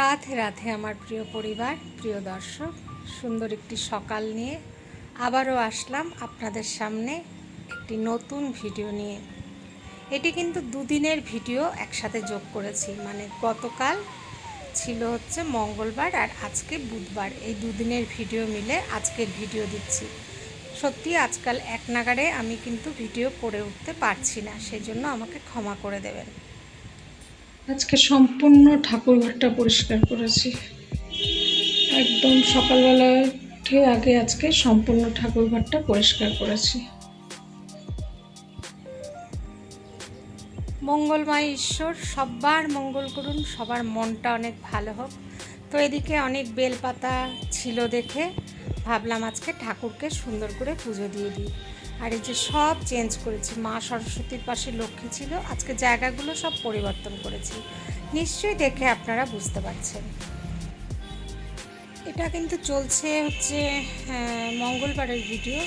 রাধে রাধে আমার প্রিয় পরিবার, প্রিয় দর্শক। সুন্দর একটি সকাল নিয়ে আবারও আসলাম আপনাদের সামনে একটি নতুন ভিডিও নিয়ে। এটি কিন্তু দুদিনের ভিডিও একসাথে যোগ করেছি। মানে গতকাল ছিল হচ্ছে মঙ্গলবার আর আজকে বুধবার। এই দুদিনের ভিডিও মিলে আজকের ভিডিও দিচ্ছি। সত্যি আজকাল এক নাগারে আমি কিন্তু ভিডিও করে উঠতে পারছি না সেই জন্য আমাকে ক্ষমা করে দেবেন। আজকে সম্পূর্ণ ঠাকুরঘরটা পরিষ্কার করেছি। একদম সকালবেলা উঠে আগে আজকে সম্পূর্ণ ঠাকুরঘরটা পরিষ্কার করেছি। মঙ্গলময় ঈশ্বর সবার মঙ্গল করুন, সবার মনটা অনেক ভালো হোক। তো এদিকে অনেক বেলপাতা ছিল দেখে ভাবলাম আজকে ঠাকুরকে সুন্দর করে পুজো দিয়ে দিই। আর এই যে সব চেঞ্জ করেছি, মা সরস্বতীর পাশে লক্ষ্মী ছিল, আজকে জায়গাগুলো সব পরিবর্তন করেছি। নিশ্চয়ই দেখে আপনারা বুঝতে পারছেন। এটা কিন্তু চলছে হচ্ছে মঙ্গলবারের ভিডিও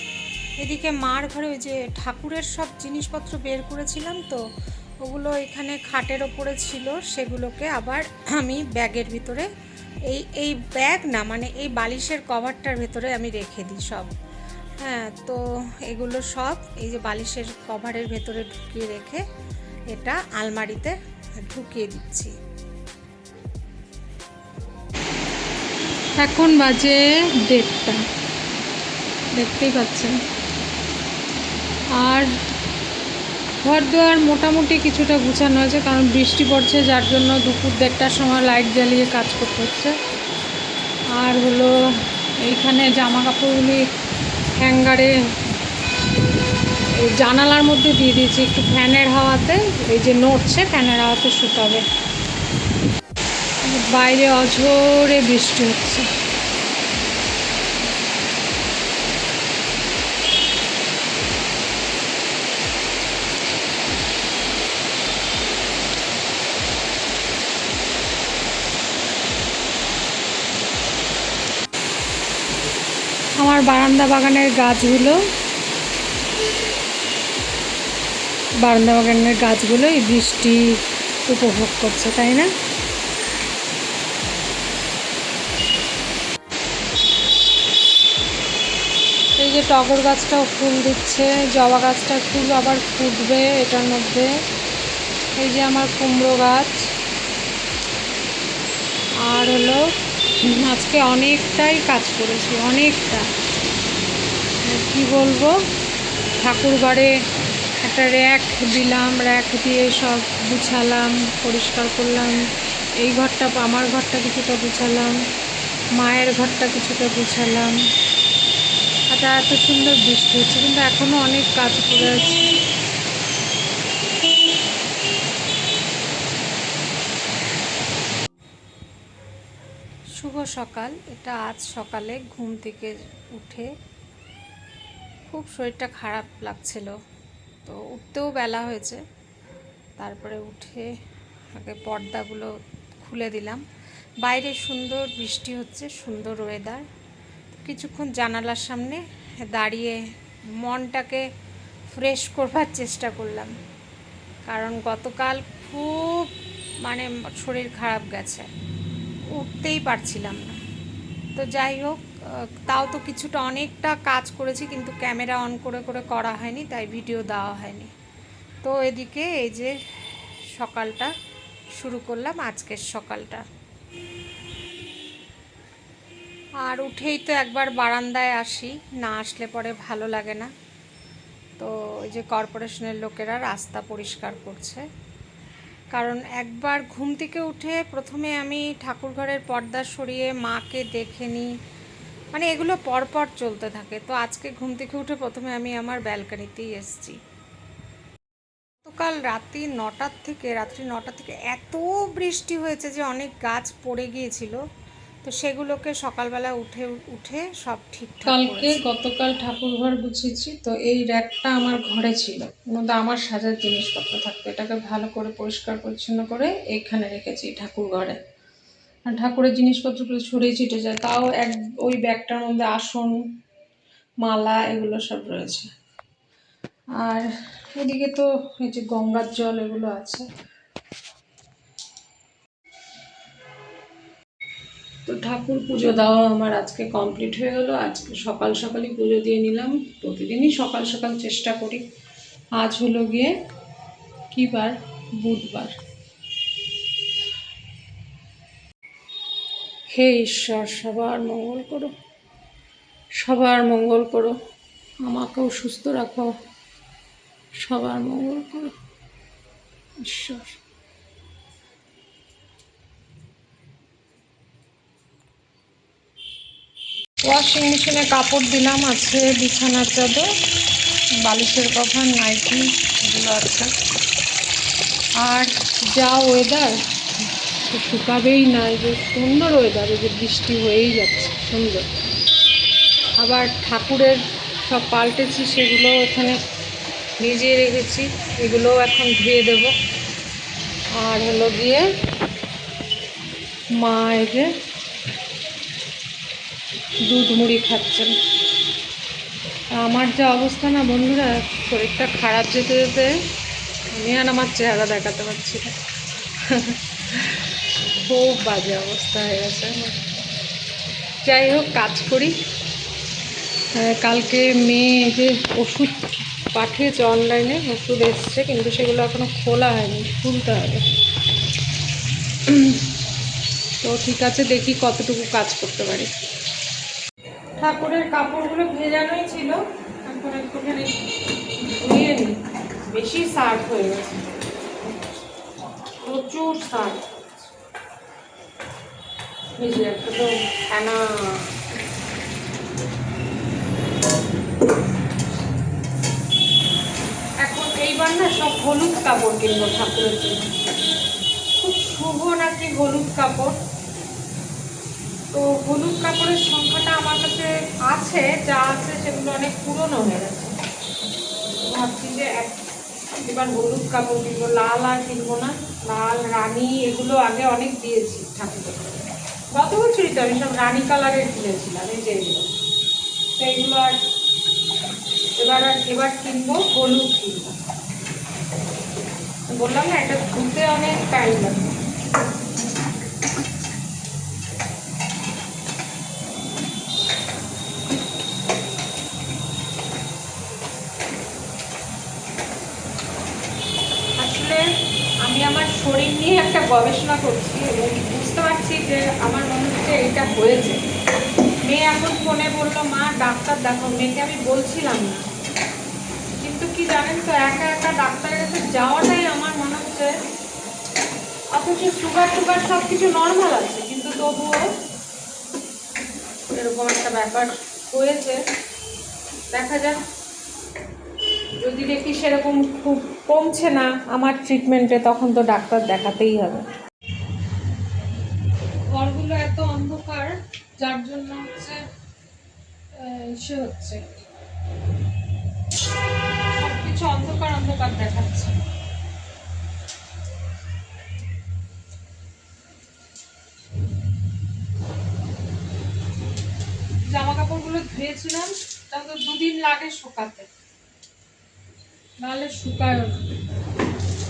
এদিকে মার ঘরে ওই যে ঠাকুরের সব জিনিসপত্র বের করেছিলাম তো, ওগুলো এখানে খাটের ওপরে ছিল, সেগুলোকে আবার আমি ব্যাগের ভিতরে, এই এই ব্যাগ না মানে এই বালিশের কভারটার ভেতরে আমি রেখে দিই সব। হ্যাঁ তো এগুলো সব এই যে বালিশের কভারের ভেতরে ঢুকিয়ে রেখে এটা আলমারিতে ঢুকিয়ে দিচ্ছি। এখন বাজে দেড়টা। দেখতেই পাচ্ছেন। আর ঘর দুয়ার মোটামুটি কিছুটা গুছানো হয়েছে কারণ বৃষ্টি পড়ছে, যার জন্য দুপুর দেড়টার সময় লাইট জ্বালিয়ে কাজ করতে হচ্ছে। আর হলো এইখানে জামা কাপড়গুলি হ্যাঙ্গারে জানালার মধ্যে দিয়ে দিয়েছি একটু ফ্যানের হাওয়াতে, এই যে নড়ছে ফ্যানের হাওয়াতে শুকাবে। বাইরে অঝোরে বৃষ্টি হচ্ছে। আমার বারান্দা বাগানের গাছগুলো। বারান্দা বাগানের গাছগুলো এই বৃষ্টি উপভোগ করছে, তাই না? এই যে টগর গাছটাও ফুল দিচ্ছে, জবা গাছটা ফুল আবার ফুটবে এটার মধ্যে। এই যে আমার কুমড়ো গাছ। আর হলো, আজকে অনেকটাই কাজ করেছি, অনেকটা। কি বলব? ঠাকুর ঘরে একটা র্যাক দিলাম, র্যাক দিয়ে সব গুছালাম, পরিষ্কার করলাম। এই ঘরটা, আমার ঘরটা কিছুটা গুছালাম, মায়ের ঘরটা কিছুটা গুছালাম। আচ্ছা এত সুন্দর বৃষ্টি হচ্ছে, কিন্তু এখনও অনেক কাজ করে আছে। শুভ সকাল, এটা আজ সকালে ঘুম থেকে উঠে খুব শরীরটা খারাপ লাগছিল। তো উঠতেও বেলা হয়েছে। তারপরে উঠে আগে পর্দাগুলো খুলে দিলাম। বাইরে সুন্দর বৃষ্টি হচ্ছে, সুন্দর ওয়েদার কিছুক্ষণ জানালার সামনে দাঁড়িয়ে মনটাকে ফ্রেশ করবার চেষ্টা করলাম। কারণ গতকাল খুব মানে শরীর খারাপ গেছে। উঠতেই পারছিলাম না। তো যাই হোক তাও তো কিছুটা অনেকটা কাজ করেছি, কিন্তু ক্যামেরা অন করে করে করা হয়নি, তাই ভিডিও দেওয়া হয়নি। তো এদিকে এই যে সকালটা শুরু করলাম, আজকের সকালটা। আর উঠেই তো একবার বারান্দায় আসি, না আসলে পরে ভালো লাগে না। তো ওই যে কর্পোরেশনের লোকেরা রাস্তা পরিষ্কার করছে। কারণ একবার ঘুম থেকে উঠে প্রথমে আমি ঠাকুরঘরের পর্দা সরিয়ে মাকে দেখে নিই মানে এগুলো পরপর চলতে থাকে। তো আজকে ঘুম থেকে উঠে প্রথমে আমি আমার ব্যালকানিতেই এসেছি। গতকাল রাত্রি নটার থেকে, রাত্রি নটা থেকে এত বৃষ্টি হয়েছে যে অনেক গাছ পড়ে গিয়েছিল। তো সেগুলোকে সকালবেলা উঠে উঠে সব ঠিকঠাক কালকে গতকাল ঠাকুর ঘর গুছিয়েছি, তো এই র্যাকটা আমার ঘরে ছিল। মধ্যে আমার সাজার জিনিসপত্র থাকতো। এটাকে ভালো করে পরিষ্কার পরিচ্ছন্ন করে এখানে রেখেছি ঠাকুর ঘরে। ঠাকুরের জিনিসপত্রগুলো ছড়িয়ে ছিটে যায়, তাও এক, ওই ব্যাগটার মধ্যে আসন, মালা এগুলো সব রয়েছে। আর এদিকে তো এই যে গঙ্গার জল এগুলো আছে। তো ঠাকুর পুজো দেওয়া আমার আজকে কমপ্লিট হয়ে গেলো, আজকে সকাল সকালই পুজো দিয়ে নিলাম, প্রতিদিনই সকাল সকাল চেষ্টা করি। আজ হলো গিয়ে কী বার? বুধবার। হে ঈশ্বর, সবার মঙ্গল করো। সবার মঙ্গল করো। আমাকেও সুস্থ রাখো। সবার মঙ্গল করো। ঈশ্বর। ওয়াশিং মেশিনে কাপড় দিলাম, আছে বিছানার চাদর, বালিশের কভার, নাইটি, এগুলো আছে। আর যা ওয়েদার শুকাবেই না, এই যে সুন্দর ওয়েদার এই যে বৃষ্টি হয়েই যাচ্ছে, সুন্দর। আবার ঠাকুরের সব পাল্টেছি, সেগুলো এখানে ভিজিয়ে রেখেছি, এগুলোও এখন ধুয়ে দেব। আর হলো গিয়ে মা যে দুধ মুড়ি খাচ্ছেন। আমার যা অবস্থা না বন্ধুরা, শরীরটা খারাপ যেতে যেতে আমি আর আমার চেহারা দেখাতে পারছি না। খুব বাজে অবস্থা হয়ে গেছে। যাই হোক, কাজ করি। কালকে মেয়ে যে ওষুধ পাঠিয়েছে অনলাইনে ওষুধ এসছে, কিন্তু সেগুলো এখনও খোলা হয়নি খুলতে হবে। তো ঠিক আছে, দেখি কতটুকু কাজ করতে পারি। ঠাকুরের কাপড়গুলো ভেজানোই ছিল একটুখানি ধুয়ে নিই বেশি সার্ফ হয়ে গেছে। প্রচুর সার্ফ। তো ফেনা এখন এইবার না সব হলুদ কাপড় কিনবো ঠাকুরের জন্য খুব শুভ নাকি হলুদ কাপড়? তো হলুদ কাপড়ের সংখ্যাটা আমার কাছে আছে, যা আছে সেগুলো অনেক পুরনো হয়ে গেছে। ভাবছি যে এক- এবার হলুদ কাপড় কিনবো, লাল আর কিনবো না। লাল, রানী, এগুলো আগে অনেক দিয়েছি ঠাকুরের গত বছরই তো আমি সব রানী কালারের কিনেছিলাম এই যে এগুলো। তো এগুলো আর এবার আর এবার কিনবো, হলুদ কিনবো। বললাম না, এটা ধুতে অনেক টাইম লাগবে আসলে আমি আমার শরীর নিয়ে একটা গবেষণা করছি এবং বুঝতে পারছি যে আমার এটা হয়েছে। মেয়ে এখন ফোনে বলল, মা, ডাক্তার দেখো মেয়েকে আমি বলছিলাম না। কিন্তু কি জানেন তো, একা একা ডাক্তারের কাছে যাওয়াটাই আমার মনে হচ্ছে অথচ সুগার টুগার সব কিছু নর্মাল আছে। কিন্তু তবুও এরকম একটা ব্যাপার হয়েছে। দেখা যাক। যদি দেখি সেরকম খুব কমছে না আমার ট্রিটমেন্টে তখন তো ডাক্তার দেখাতেই হবে। ঘরগুলো এত অন্ধকার, যার জন্য হচ্ছে ইসে হচ্ছে। সবকিছু অন্ধকার অন্ধকার দেখাচ্ছে। জামা কাপড়গুলো ধুয়েছিলাম তাও তো দুদিন লাগে শুকাতে। নাহলে শুকায়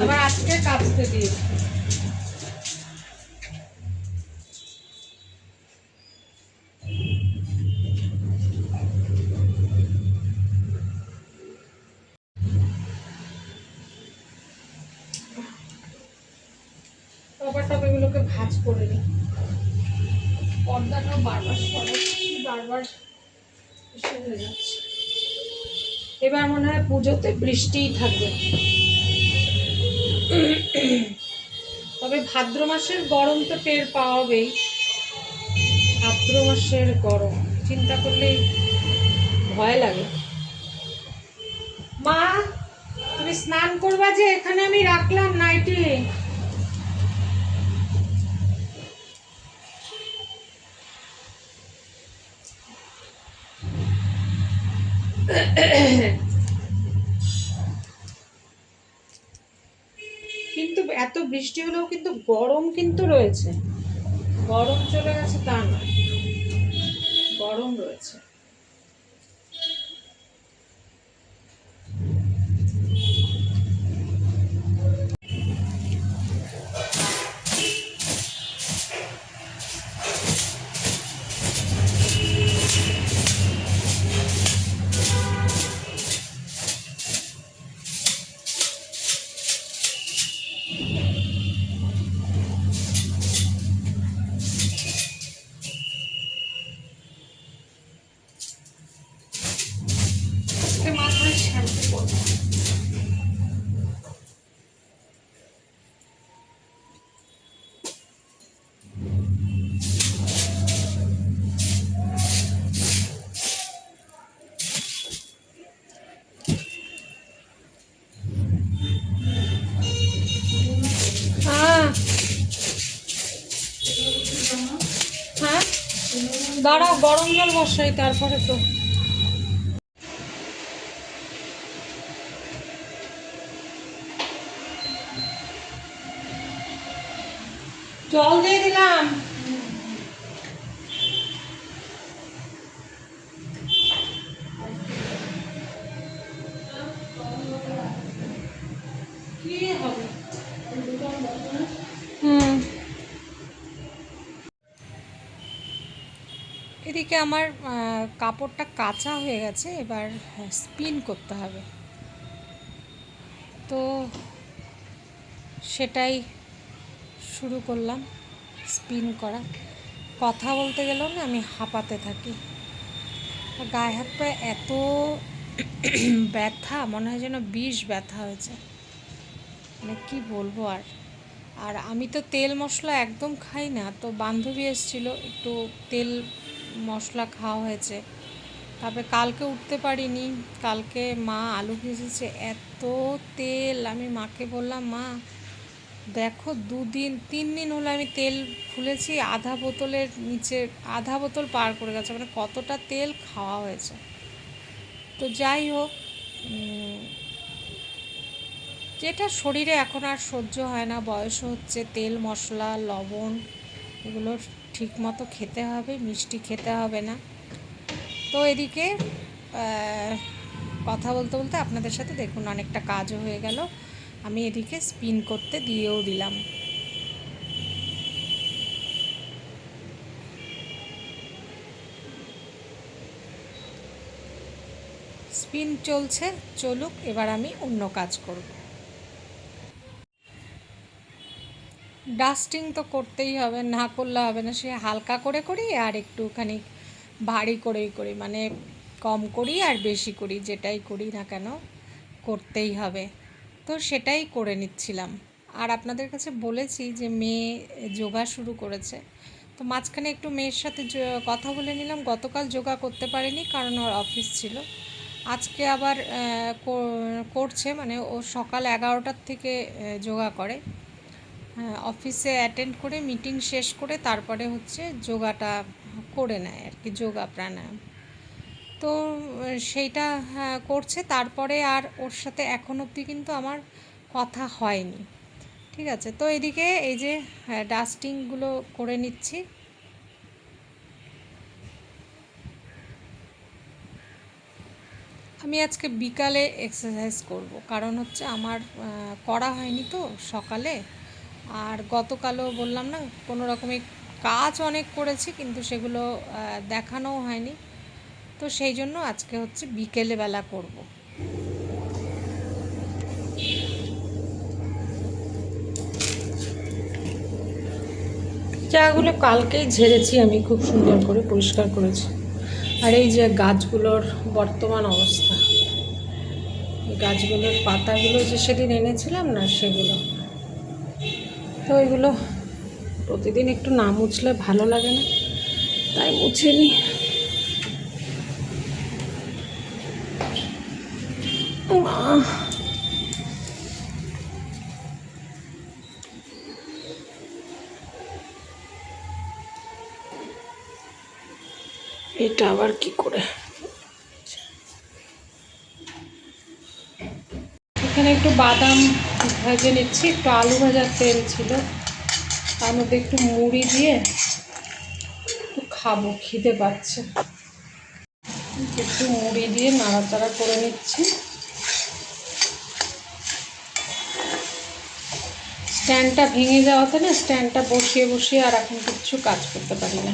আবার আজকে কাচতে দিয়েছি। টপা টপেগুলোকে ভাজ করে নিই। পর্দাটাও বারবার সরাচ্ছি বারবার হয়ে যাচ্ছে। এবার মনে হয় পুজোতে বৃষ্টিই থাকবে। তবে ভাদ্র মাসের গরম তো টের পাওয়াবেই। ভাদ্র মাসের গরম চিন্তা করলেই ভয় লাগে। মা তুমি স্নান করবা যে এখানে আমি রাখলাম নাইটি। কিন্তু এত বৃষ্টি হলেও কিন্তু গরম কিন্তু রয়েছে। গরম চলে গেছে তা নয়। গরম রয়েছে। দাঁড়াও গরম জল বসাই তারপরে তো। জল দিয়ে দিলাম। এদিকে আমার কাপড়টা কাঁচা হয়ে গেছে, এবার স্পিন করতে হবে। তো সেটাই শুরু করলাম স্পিন করা। কথা বলতে গেলেও না, আমি হাঁপাতে থাকি। গায়ে হাত পায়ে এত ব্যথা, মনে হয় যেন বিষ ব্যথা হয়েছে। মানে কি বলব আর? আর আমি তো তেল মশলা একদম খাই না, তো বান্ধবী এসেছিল, একটু তেল মশলা খাওয়া হয়েছে। তারপরে কালকে উঠতে পারিনি। কালকে মা আলু ভেজেছে। এত তেল। আমি মাকে বললাম, মা, দেখো দুদিন, তিন দিন হলো আমি তেল খুলেছি আধা বোতলের নিচে, আধা বোতল পার করে গেছে। মানে কতটা তেল খাওয়া হয়েছে? তো যাই হোক যেটা শরীরে এখন আর সহ্য হয় না। বয়স হচ্ছে, তেল, মশলা, লবণ এগুলো ঠিক মতো খেতে হবে, মিষ্টি খেতে হবে না। তো এদিকে কথা বলতে বলতে আপনাদের সাথে দেখুন অনেকটা কাজও হয়ে গেল। আমি এদিকে স্পিন করতে দিয়েও দিলাম। স্পিন চলছে, চলুক, এবার আমি অন্য কাজ করব। ডাস্টিং তো করতেই হবে, না করলে হবে না। সে হালকা করে করি আর একটুখানি ভারী করেই করি মানে কম করি আর বেশি করি, যেটাই করি না কেন করতেই হবে। তো সেটাই করে নিচ্ছিলাম। আর আপনাদের কাছে বলেছি যে মেয়ে যোগা শুরু করেছে। তো মাঝখানে একটু মেয়ের সাথে কথা বলে নিলাম। গতকাল যোগা করতে পারিনি কারণ ওর অফিস ছিল। আজকে আবার করছে মানে ও সকাল এগারোটার থেকে যোগা করে। অফিসে অ্যাটেন্ড করে মিটিং শেষ করে তারপরে হচ্ছে যোগাটা করে নেয় আর কি যোগা প্রাণায়াম। তো সেইটা হ্যাঁ, করছে। তারপরে আর ওর সাথে এখন অবধি কিন্তু আমার কথা হয়নি। ঠিক আছে? তো এদিকে এই যে ডাস্টিংগুলো করে নিচ্ছি। আমি আজকে বিকালে এক্সারসাইজ করব। কারণ হচ্ছে আমার করা হয়নি তো সকালে। আর গতকালও বললাম না, কোনো রকমের কাজ অনেক করেছি, কিন্তু সেগুলো দেখানোও হয়নি। তো সেই জন্য আজকে হচ্ছে বিকেলে বেলা করব। চাগুলো কালকেই ঝেড়েছি, আমি খুব সুন্দর করে পরিষ্কার করেছি। আর এই যে গাছগুলোর বর্তমান অবস্থা গাছগুলোর পাতাগুলো যে সেদিন এনেছিলাম না, সেগুলো তো এগুলো প্রতিদিন একটু না মুছলে ভালো লাগে না। তাই মুছে নিই এটা আবার কি করে? এখানে একটু বাদাম ভেজে নিচ্ছি, একটু আলু ভাজার তেল ছিল। তার মধ্যে একটু মুড়ি দিয়ে একটু খাব, খিদে পাচ্ছে। একটু মুড়ি দিয়ে নাড়াচাড়া করে নিচ্ছি। স্ট্যান্ডটা ভেঙে যাওয়াতে না স্ট্যান্ডটা বসিয়ে বসিয়ে আর এখন কিচ্ছু কাজ করতে পারি না।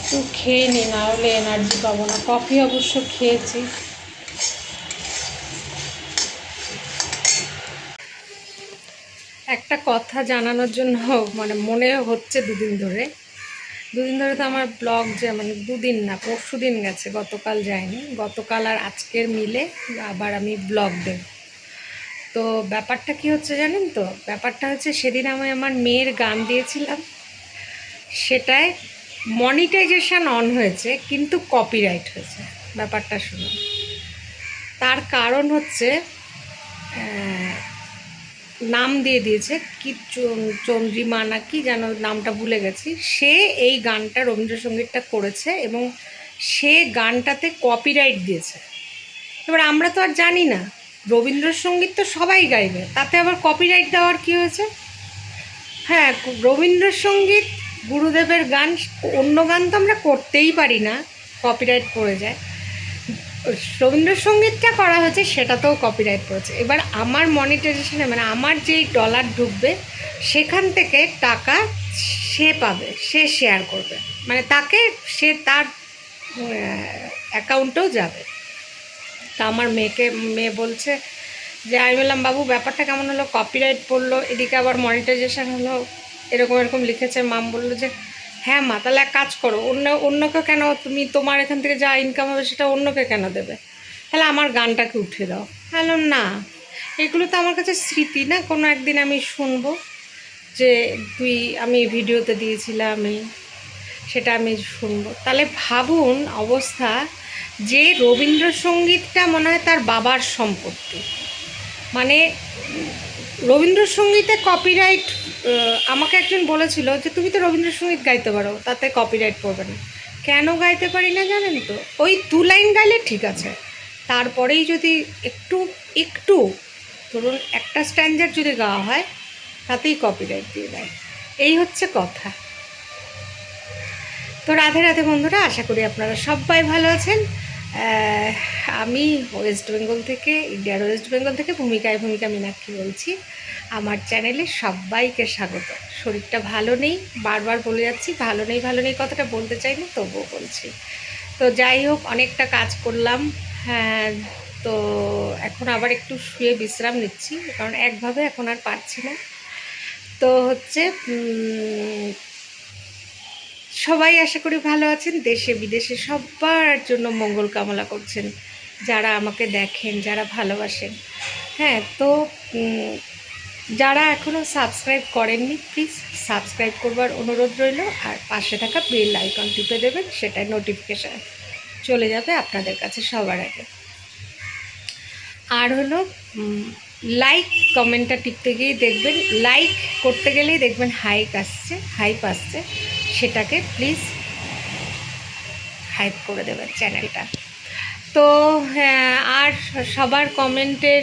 একটু খেয়ে নি, না হলে এনার্জি পাবো না। কফি অবশ্য খেয়েছি। একটা কথা জানানোর জন্য মানে মনে হচ্ছে দুদিন ধরে। দুদিন ধরে তো আমার ব্লগ যে মানে দুদিন না, পরশু দিন গেছে, গতকাল যায়নি। গতকাল আর আজকের মিলে আবার আমি ব্লগ দেব। তো ব্যাপারটা কি হচ্ছে জানেন তো? ব্যাপারটা হচ্ছে সেদিন আমি আমার মেয়ের গান দিয়েছিলাম। সেটায় মনিটাইজেশান অন হয়েছে, কিন্তু কপিরাইট হয়েছে। ব্যাপারটা শুনুন। তার কারণ হচ্ছে নাম দিয়ে দিয়েছে, কি চন- চন্দ্রিমা না কি যেন নামটা ভুলে গেছি। সে এই গানটা রবীন্দ্রসঙ্গীতটা করেছে এবং সে গানটাতে কপিরাইট দিয়েছে। এবার আমরা তো আর জানি না, রবীন্দ্রসঙ্গীত তো সবাই গাইবে, তাতে আবার কপিরাইট দেওয়ার কি হয়েছে? হ্যাঁ রবীন্দ্রসঙ্গীত, গুরুদেবের গান, অন্য গান তো আমরা করতেই পারি না কপিরাইট পড়ে যায়। রবীন্দ্রসঙ্গীতটা করা হয়েছে, সেটাতেও কপিরাইট পড়েছে। এবার আমার মনিটাইজেশনে মানে আমার যেই ডলার ঢুকবে, সেখান থেকে টাকা সে পাবে, সে শেয়ার করবে। মানে তাকে সে তার অ্যাকাউন্টেও যাবে। তা আমার মেয়েকে, মেয়ে বলছে যে, আমি বললাম, বাবু, ব্যাপারটা কেমন হলো? কপিরাইট পড়ল, এদিকে আবার মনিটাইজেশন হলো। এরকম এরকম লিখেছে। মাম বলল যে হ্যাঁ মা, তাহলে এক কাজ করো, অন্য, অন্যকে কেন তুমি তোমার এখান থেকে যা ইনকাম হবে সেটা অন্যকে কেন দেবে? তাহলে আমার গানটাকে উঠে দাও। হ্যালো না, এগুলো তো আমার কাছে স্মৃতি না, কোনো একদিন আমি শুনব যে তুই, আমি ভিডিওতে দিয়েছিলাম আমি সেটা আমি শুনব। তাহলে ভাবুন অবস্থা, যে রবীন্দ্রসঙ্গীতটা মনে হয় তার বাবার সম্পত্তি। মানে রবীন্দ্রসঙ্গীতে কপিরাইট আমাকে একজন বলেছিল যে তুমি তো রবীন্দ্রসঙ্গীত গাইতে পারো, তাতে কপিরাইট পড়বে না। কেন গাইতে পারি না জানেন তো? ওই দু লাইন গাইলে ঠিক আছে। তারপরেই যদি একটু একটু, ধরুন একটা স্ট্যান্ডার্ড যদি গাওয়া হয়, তাতেই কপিরাইট দিয়ে দেয়। এই হচ্ছে কথা। তো রাধে রাধে বন্ধুরা, আশা করি আপনারা সবাই ভালো আছেন। আমি ওয়েস্ট বেঙ্গল থেকে ইন্ডিয়ার ওয়েস্ট বেঙ্গল থেকে ভূমিকায় ভূমিকা মীনাক্ষী বলছি। আমার চ্যানেলে সবাইকে স্বাগত। শরীরটা ভালো নেই, বারবার বলে যাচ্ছি, ভালো নেই ভালো নেই কথাটা বলতে চাই না তবুও বলছি। তো যাই হোক, অনেকটা কাজ করলাম। হ্যাঁ তো এখন আবার একটু শুয়ে বিশ্রাম নিচ্ছি, কারণ একভাবে এখন আর পারছি না। তো হচ্ছে সবাই আশা করি ভালো আছেন। দেশে, বিদেশে সবার জন্য মঙ্গল কামনা করছেন। যারা আমাকে দেখেন, যারা ভালোবাসেন। হ্যাঁ তো যারা এখনও সাবস্ক্রাইব করেননি, প্লিজ সাবস্ক্রাইব করবার অনুরোধ রইল। আর পাশে থাকা বেল আইকন টিপে দেবেন, সেটাই নোটিফিকেশান চলে যাবে আপনাদের কাছে সবার আগে। আর হলো লাইক কমেন্টটা টিপতে গিয়েই দেখবেন। লাইক করতে গেলেই দেখবেন হাইক আসছে হাইপ আসছে। সেটাকে প্লিজ হাইপ করে দেবেন চ্যানেলটা তো আর সবার কমেন্টের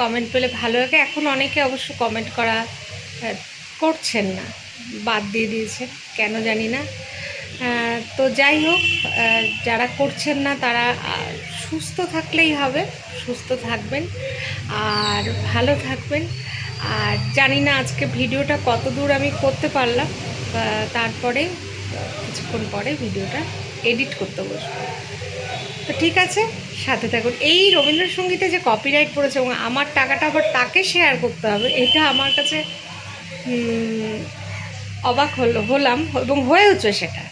কমেন্ট পেলে ভালো লাগে। এখন অনেকে অবশ্য কমেন্ট করা করছেন না। বাদ দিয়ে দিয়েছেন কেন জানি না। তো যাই হোক যারা করছেন না তারা সুস্থ থাকলেই হবে, সুস্থ থাকবেন। আর ভালো থাকবেন। আর জানি না আজকে ভিডিওটা কত দূর আমি করতে পারলাম। তারপরে কিছুক্ষণ পরে ভিডিওটা এডিট করতে বসবো। তো ঠিক আছে, সাথে থাকুন। এই রবীন্দ্রসঙ্গীতে যে কপিরাইট পড়েছে এবং আমার টাকাটা আবার তাকে শেয়ার করতে হবে, এটা আমার কাছে অবাক হলো, হলাম এবং হয়েওছে সেটা।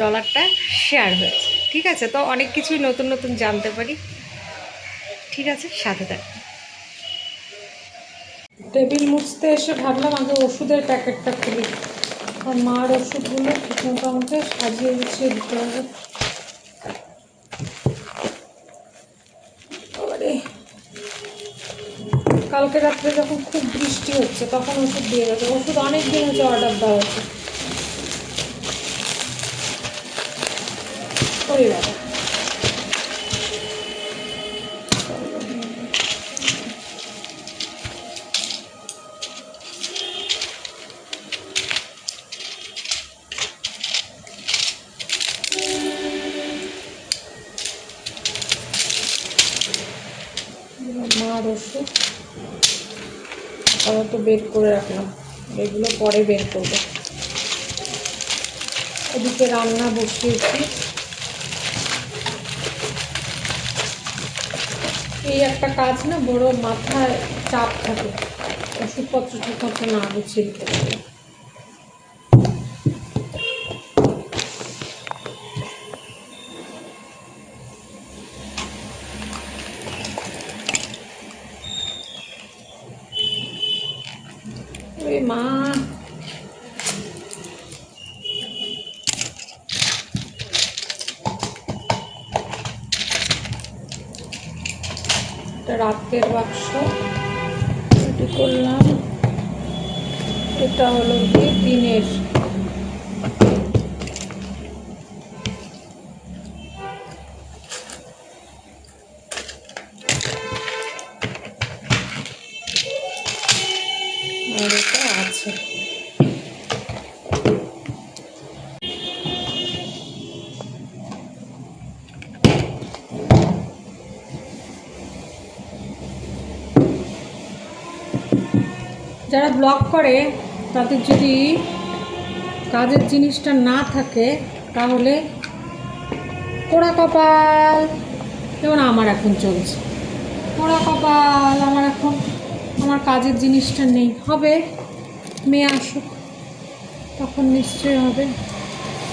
ডলারটা শেয়ার হয়েছে। ঠিক আছে, তো অনেক কিছুই নতুন নতুন জানতে পারি। ঠিক আছে, সাথে থাকুন। টেবিল মুছতে এসে ভাবলাম আগে ওষুধের প্যাকেটটা খুলি। আর মার ওষুধগুলো ঠিকমতো আমাকে সাজিয়ে গুছিয়ে দিতে হবে। কালকে রাত্রে যখন খুব বৃষ্টি হচ্ছে, তখন ওষুধ দিয়ে গেছে। ওষুধ অনেক দিন হচ্ছে অর্ডার দেওয়া হচ্ছে। ওরে বের করে রাখলাম। এগুলো পরে বের করব। এদিকে রান্না বসিয়েছি। এই একটা কাজ না, বড় মাথায় চাপ থাকে। ওষুধপত্র ঠিক মতো না গুছিয়ে দিতে পারলে এটা আছে। যারা ব্লগ করে, তাদের যদি কাজের জিনিসটা না থাকে, তাহলে পোড়া কপাল। যেমন আমার এখন চলছে। পোড়া কপাল আমার এখন আমার কাজের জিনিসটা নেই। হবে? মেয়ে আসুক। তখন নিশ্চয়ই হবে।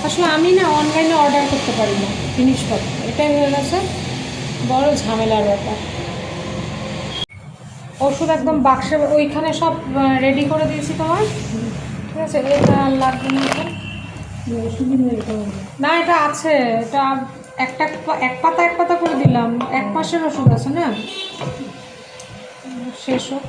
আসলে আমি না অনলাইনে অর্ডার করতে পারি না জিনিসপত্র। এটাই হয়ে গেছে বড় ঝামেলার ব্যাপার। ওষুধ একদম বাক্সে, ওইখানে সব রেডি করে দিয়েছি তোমার। ঠিক আছে? এটা লাগবে না। না, এটা আছে। এটা একটা, এক পাতা এক পাতা করে দিলাম। এক মাসের ওষুধ আছে না? শেষ হোক।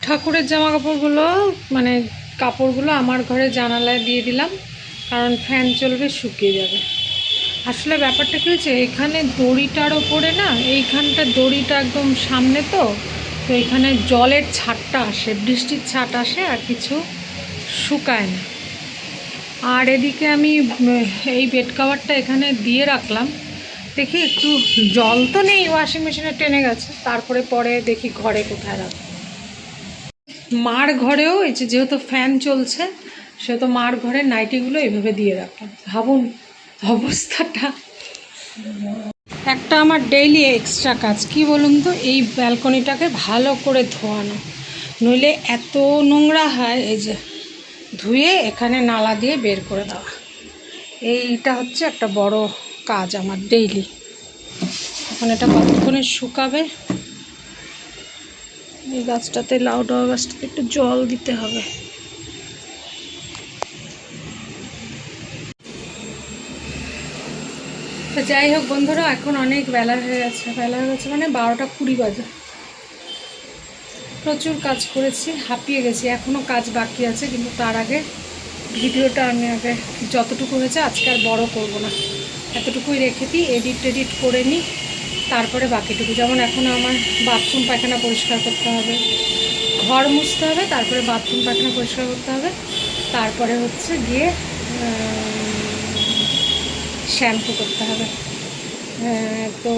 ঠাকুরের জামা কাপড়গুলো মানে কাপড়গুলো আমার ঘরে জানালায় দিয়ে দিলাম, কারণ ফ্যান চলবে, শুকিয়ে যাবে। আসলে ব্যাপারটা কী হয়েছে, এখানে দড়িটার ওপরে না, এইখানটা দড়িটা একদম সামনে তো তো এখানে জলের ছাটটা আসে, বৃষ্টির ছাট আসে আর কিছু শুকায় না। আর এদিকে আমি এই বেড কাভারটা এখানে দিয়ে রাখলাম। দেখি একটু জল তো নেই ওয়াশিং মেশিনে টেনে গেছে। তারপরে পরে দেখি ঘরে কোথায় রাখব। মার ঘরেও, এই যে যেহেতু ফ্যান চলছে, সেহেতু মার ঘরে নাইটিগুলো এভাবে দিয়ে রাখলাম। ভাবুন অবস্থাটা। একটা আমার ডেইলি এক্সট্রা কাজ, কি বলুন তো? এই ব্যালকনিটাকে ভালো করে ধোয়ানো। নইলে এত নোংরা হয়, এই যে ধুয়ে এখানে নালা দিয়ে বের করে দেওয়া। এইটা হচ্ছে একটা বড় কাজ আমার ডেইলি এখন এটা কতক্ষণে শুকাবে? এই গাছটাতে, লাউ ডাওয়া গাছটাতে একটু জল দিতে হবে। তো যাই হোক বন্ধুরা, এখন অনেক বেলা হয়ে গেছে। বেলা হয়ে গেছে মানে বারোটা কুড়ি বাজে। প্রচুর কাজ করেছি, হাঁপিয়ে গেছি এখনও কাজ বাকি আছে, কিন্তু তার আগে ভিডিওটা আমি আগে যতটুকু হয়েছে আজকে আর বড় করব না। এতটুকুই রেখে দিই এডিট টেডিট করে নিই, তারপরে বাকিটুকু। যেমন এখন আমার বাথরুম পায়খানা পরিষ্কার করতে হবে, ঘর মুছতে হবে, তারপরে বাথরুম পায়খানা পরিষ্কার করতে হবে, তারপরে হচ্ছে গিয়ে শ্যাম্পু করতে হবে। তো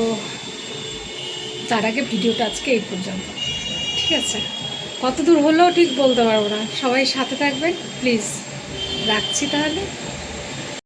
তার আগে ভিডিওটা আজকে এই পর্যন্ত। ঠিক আছে। কত দূর হলেও ঠিক বলতে পারব না। সবাই সাথে থাকবেন প্লিজ রাখছি তাহলে।